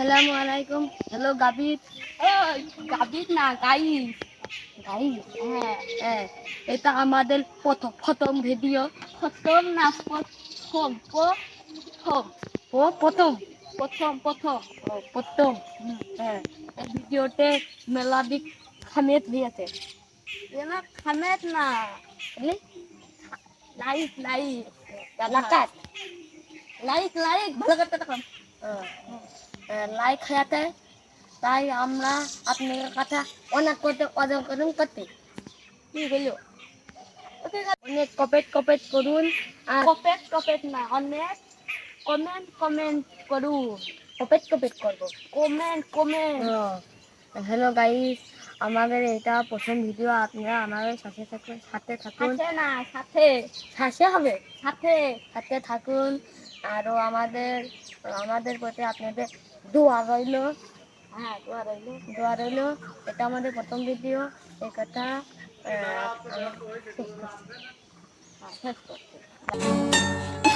আসসালামু আলাইকুম। হ্যালো গাবির ওই না গাই গাই হ্যাঁ হ্যাঁ। এটা আমাদের প্রথম প্রথম ভিডিও। প্রথম না প্রথম প্রথম। ও প্রথম? প্রথম প্রথম। প্রথম। হ্যাঁ ভিডিওতে মেলাদিক খামেত হয়েছে এনা খামেত না। Like like. Like like. ভালো করতে তখন লাইক হয়েছে। তাই আমরা আপনাদের কথা অনেক করতে অনেক অনেক করতে। কি বলল অনেক কপেট কপেট করুন। আর কপেট কপেট না অনেক কমেন্ট কমেন্ট করুন। কপেট কপেট করব। কমেন্ট কমেন্ট হ্যালো গাইস আমাদের এটা প্রথম ভিডিও আপনারা আমাদের সাথে থাকুন সাথে থাকুন। না সাথে। সাথে হবে? সাথে। সাথে থাকুন। আরও আমাদের আমাদের প্রতি আপনাদের দোয়া রইল। হ্যাঁ দোয়া রইল। দোয়া রইল। এটা আমাদের প্রথম ভিডিও এই কথা শেষ করছি। করতে